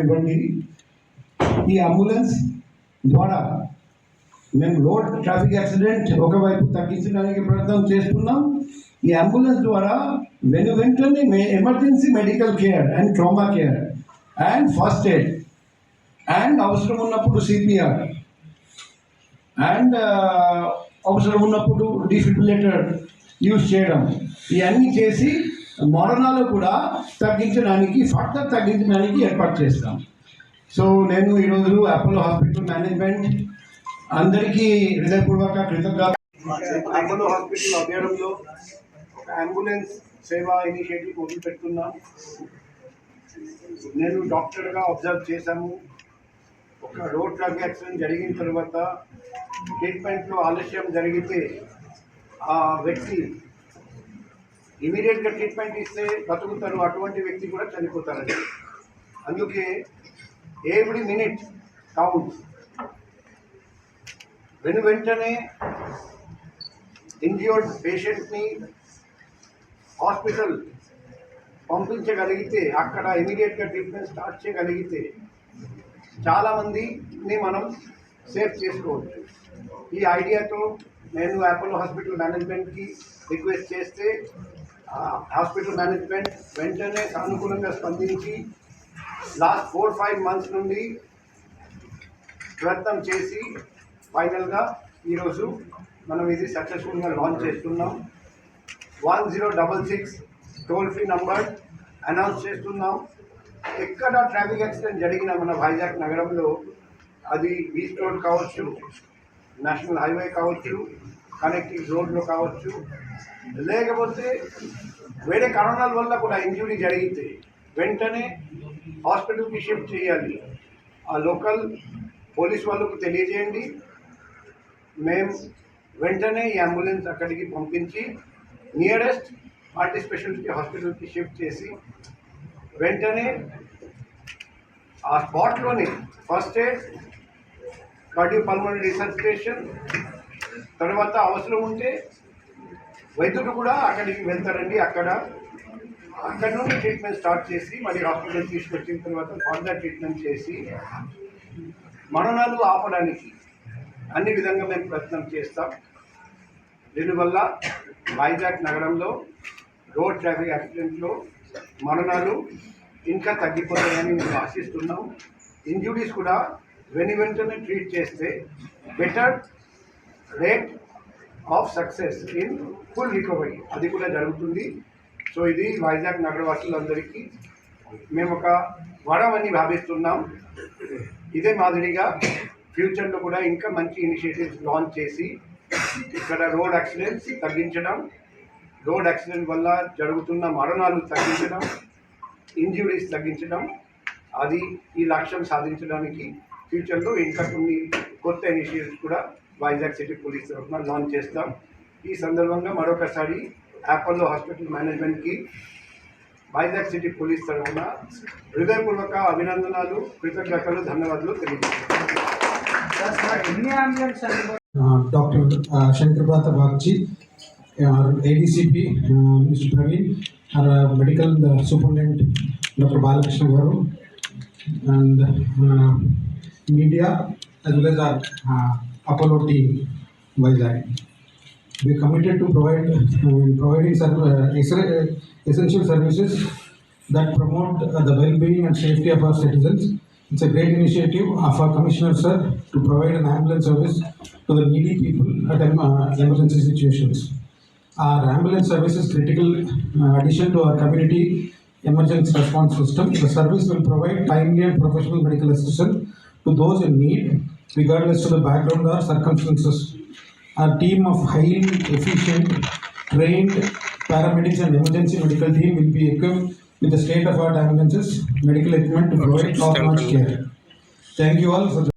ఇవ్వండి ఈ అంబులెన్స్ ద్వారా మేము రోడ్ ట్రాఫిక్ యాక్సిడెంట్ ఒకవైపు తగ్గించడానికి ప్రయత్నం చేస్తున్నాం ఈ అంబులెన్స్ ద్వారా వెను వెంటనే emergency medical care and trauma care and first aid and అవసరం ఉన్నప్పుడు సిపిఆర్ అండ్ అవసరం ఉన్నప్పుడు డిఫిబ్రిలేటర్ యూజ్ చేయడం. ఇవన్నీ చేసి మరణాలు కూడా తగ్గించడానికి ఫర్దర్ తగ్గించడానికి ఏర్పాటు చేస్తాం. సో నేను ఈరోజు అపోలో హాస్పిటల్ మేనేజ్మెంట్ అందరికీ హృదయపూర్వక కృతజ్ఞత అపోలో హాస్పిటల్ అభ్యర్థంలో ఒక అంబులెన్స్ సేవా ఇనిషియేటివ్ మొదలు పెడుతున్నాం. నేను డాక్టర్గా అబ్జర్వ్ చేశాము. ఒక రోడ్ ట్రాఫిక్ యాక్సిడెంట్ జరిగిన తర్వాత ట్రీట్మెంట్లో ఆలస్యం జరిగితే ఆ వ్యక్తి ఇమీడియట్గా ట్రీట్మెంట్ ఇస్తే బతుకుతారు అటువంటి వ్యక్తి కూడా చనిపోతారండి. అందుకే ఎవ్రీ మినిట్ కౌంట్ వెను వెంటనే ఇంజ్యూర్డ్ పేషెంట్ని హాస్పిటల్ పంపించగలిగితే అక్కడ ఇమీడియట్గా ట్రీట్మెంట్ స్టార్ట్ చేయగలిగితే చాలామందిని మనం సేవ్ చేసుకోవచ్చు. ఈ ఐడియాతో నేను అపోలో హాస్పిటల్ మేనేజ్మెంట్కి రిక్వెస్ట్ చేస్తే హాస్పిటల్ మేనేజ్మెంట్ వెంటనే సానుకూలంగా స్పందించి లాస్ట్ ఫోర్ ఫైవ్ మంత్స్ నుండి ప్రయత్నం చేసి ఫైనల్గా ఈరోజు మనం ఇది సక్సెస్ఫుల్గా లాంచ్ చేస్తున్నాం. One zero double six toll free number announce చేస్తున్నాం. ఎక్కడ ట్రాఫిక్ యాక్సిడెంట్ జరిగిన మన వైజాగ్ నగరంలో అది బీచ్ రోడ్ కావచ్చు నేషనల్ హైవే కావచ్చు కనెక్టింగ్ రోడ్లో కావచ్చు లేకపోతే వేరే కారణాల వల్ల కూడా ఇంజురీ జరిగితే వెంటనే హాస్పిటల్కి షిఫ్ట్ చేయాలి. ఆ లోకల్ పోలీస్ వాళ్ళకు తెలియజేయండి. మేము వెంటనే ఈ అంబులెన్స్ అక్కడికి పంపించి నియరెస్ట్ మల్టీ స్పెషాలిటీ హాస్పిటల్కి షిఫ్ట్ చేసి వెంటనే ఆ స్పాట్లోని ఫస్ట్ ఎయిడ్ కార్డియో పల్మనరీ తర్వాత అవసరం ఉంటే వైద్యుడు కూడా అక్కడికి వెళ్తారండి. అక్కడ అక్కడ నుండి ట్రీట్మెంట్ స్టార్ట్ చేసి మళ్ళీ హాస్పిటల్ తీసుకొచ్చిన తర్వాత ఫర్దర్ ట్రీట్మెంట్ చేసి మరణాలు ఆపడానికి అన్ని విధంగా మేము ప్రయత్నం చేస్తాం. దీనివల్ల వైజాగ్ నగరంలో రోడ్ ట్రాఫిక్ యాక్సిడెంట్లో మరణాలు ఇంకా తగ్గిపోతాయని మేము ఆశిస్తున్నాం. ఇంజురీస్ కూడా వెని వెంటనే ట్రీట్ చేస్తే better rate of success in full recovery. అది కూడా జరుగుతుంది. సో ఇది వైజాగ్ నగరవాసులందరికీ మేము ఒక వరమని భావిస్తున్నాం. ఇదే మాదిరిగా ఫ్యూచర్లో కూడా ఇంకా మంచి ఇనిషియేటివ్స్ లాంచ్ చేసి ఇక్కడ రోడ్ యాక్సిడెంట్స్ తగ్గించడం రోడ్ యాక్సిడెంట్ వల్ల జరుగుతున్న మరణాలు తగ్గించడం ఇంజ్యూరీస్ తగ్గించడం అది ఈ లక్ష్యం సాధించడానికి ఫ్యూచర్లో ఇంకా కొన్ని కొత్త ఇనిషియేటివ్స్ కూడా వైజాగ్ సిటీ పోలీస్ తరఫున లాంచ్ చేస్తాం ఈ సందర్భంగా మరొకసారి యాపల్లో హాస్పిటల్ మేనేజ్మెంట్కి వైజాగ్ సిటీ పోలీస్ తరఫున హృదయపూర్వక అభినందనలు కృతజ్ఞతలు ధన్యవాదాలు తెలియజేస్తాను డాక్టర్ అంబులెన్స్ అందుబాటులో uh, Dr. R medical superintendent doctor Balakrishna garu and Media, as well as our uh, Apollo team, Vizag. We committed to provide, uh, providing uh, essential services that promote uh, the well-being and safety of our citizens. It's a great initiative of our commissioner, sir, to provide an ambulance service to the needy people at uh, emergency situations. Our ambulance service is critical addition to our community emergency response system. The service will provide timely and professional medical assistance to those in need, regardless to the background or circumstances. Our team of highly efficient, trained paramedics and emergency medical team will be equipped with the state-of-art ambulances, medical equipment to provide top-notch care. Thank you all for